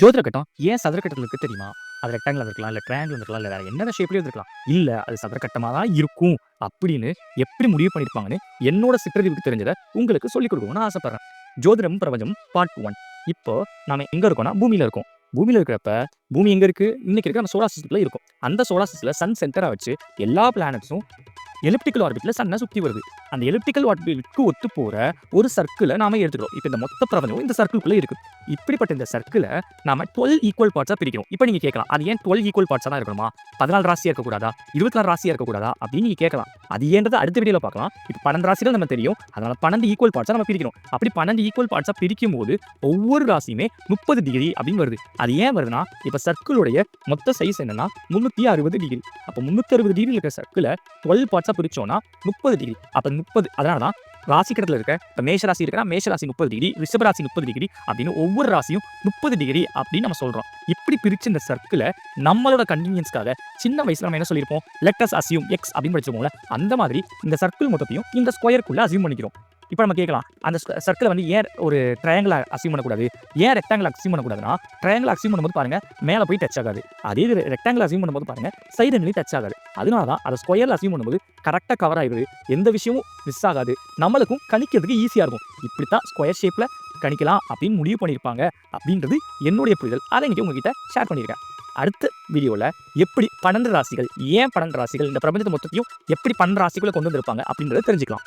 ஜோதிட கட்டம் ஏன் சதுரகட்டத்தில் இருக்கு தெரியுமா? அது ரெக்டாங்கில் இருக்கலாம் இல்லை ட்ரையாங்கில் இருக்கலாம் இல்லை வேற என்ன ஷேப்லேயும் இருக்கலாம் இல்லை அது சதுரக்கட்டமாக தான் இருக்கும் அப்படின்னு எப்படி முடிவு பண்ணியிருப்பாங்கன்னு என்னோட சிற்றறிவுக்கு தெரிஞ்சதை உங்களுக்கு சொல்லிக் கொடுக்கணும்னு ஆசைப்பட்றேன். ஜோதிடம் பிரபஞ்சம் பார்ட் ஒன் இப்போ நாம எங்கே இருக்கோம்னா பூமியில் இருக்கோம். பூமியில் இருக்கிறப்ப பூமி எங்கே இருக்குது இன்றைக்கி இருக்க நம்ம சோலார் சிஸ்டத்தில் இருக்கும். அந்த சோலார் சிஸ்டத்தில் சன் சென்டராக வச்சு எல்லா பிளானட்ஸும் எலிப்டிக்கல் ஆர்பிட்ல சன்னை சுத்தி வருது. அந்த எலிப்டிக்கல் ஆர்பிட்க்கு ஒத்து போற ஒரு சர்க்கிளை நாம எடுத்துக்கிறோம். இப்போ இந்த மொத்த பிரபஞ்சம் இந்த சர்க்கிள்குள்ள இருக்கு. இப்படிப்பட்ட இந்த சர்க்கிளை நாம டுவெல் ஈக்குவல் பார்ட்ஸா பிரிக்கிறோம். இப்போ நீங்க கேட்கலாம் அது ஏன் டுவெல் ஈக்குவல் பார்ட்ஸா தான் இருக்கணுமா? பதினாலு ராசியா இருக்கக்கூடாதா இருபத்தி நாலு ராசியா இருக்கக்கூடாதா அப்படின்னு நீங்க கேட்கலாம். அது ஏன்றது அடுத்த வீடியோல பார்க்கலாம். இப்போ பன்னெண்டு ராசிகள் நம்ம தெரியும். அதனால பன்னெண்டு ஈக்குவல் பார்ட்ஸா நம்ம பிரிக்கிறோம். அப்படி பன்னெண்டு ஈக்குவல் பார்ட்ஸா பிரிக்கும் போது ஒவ்வொரு ராசியுமே முப்பது டிகிரி அப்படின்னு வருது. அது ஏன் வருதுன்னா இப்போ சர்க்கிளுடைய மொத்த சைஸ் என்னன்னா முந்நூற்றி அறுபது டிகிரி அப்போ முந்நூற்றி அறுபது டிகிரி இருக்கிற சர்க்கிளை டுவெல் பார்ட்ஸாக பிரிச்சோம்னா முப்பது டிகிரி அப்போ முப்பது அதனால தான் ராசி இருக்க இப்போ மேஷ ராசி இருக்கிறா மேஷ ராசி முப்பது டிகிரி ரிஷப ராசி முப்பது டிகிரி அப்படின்னு ஒவ்வொரு ராசியும் முப்பது டிகிரி அப்படின்னு நம்ம சொல்கிறோம் இப்படி பிரிச்ச இந்த சர்க்கிளை நம்மளோட கன்வீனியன்ஸ்க்காக சின்ன வயசுல நம்ம என்ன சொல்லியிருப்போம்? லெட்டஸ் அசியூம் எக்ஸ் அப்படின்னு படிச்சிருப்போம்ல அந்த மாதிரி இந்த சர்க்கிள் மொத்தத்தையும் இந்த ஸ்கொயருக்குள்ளே அசியூம் பண்ணிக்கிறோம். இப்போ நம்ம கேட்கலாம் அந்த சர்க்கிளை வந்து ஏன் ஒரு ட்ரையாங்கிள் அசியூம் பண்ணக்கூடாது? ஏன் ரெக்டாங்கிள் அசியூம் பண்ணக்கூடாதுன்னா ட்ரையாங்கிள் அசியூம் பண்ணும்போது பாருங்க மேலே போய் டச் ஆகாது. அதே இது ரெக்டாங்கிள் அசியூம் பண்ணும்போது பாருங்க சைடு நிலை டச் ஆகாது. அதனால தான் அதை ஸ்கொயரில் அசியூம் பண்ணும்போது கரெக்டாக கவர் ஆகிடுது எந்த விஷயமும் மிஸ் ஆகாது. நம்மளுக்கும் கணிக்கிறதுக்கு ஈஸியாக இருக்கும். இப்படி தான் ஸ்கொயர் ஷேப்பில் கணிக்கலாம் அப்படின்னு முடிவு பண்ணியிருப்பாங்க அப்படின்றது என்னுடைய புரிதல். அதை இன்றைக்கி உங்ககிட்ட ஷேர் பண்ணியிருக்கேன். அடுத்த வீடியோவில் எப்படி பன்னெண்டு ராசிகள் ஏன் பன்னெண்டு ராசிகள் இந்த பிரபஞ்சத்தை மொத்தத்தையும் எப்படி பன்னெண்டு ராசிகளை கொண்டு வந்திருப்பாங்க அப்படின்றத தெரிஞ்சுக்கலாம்.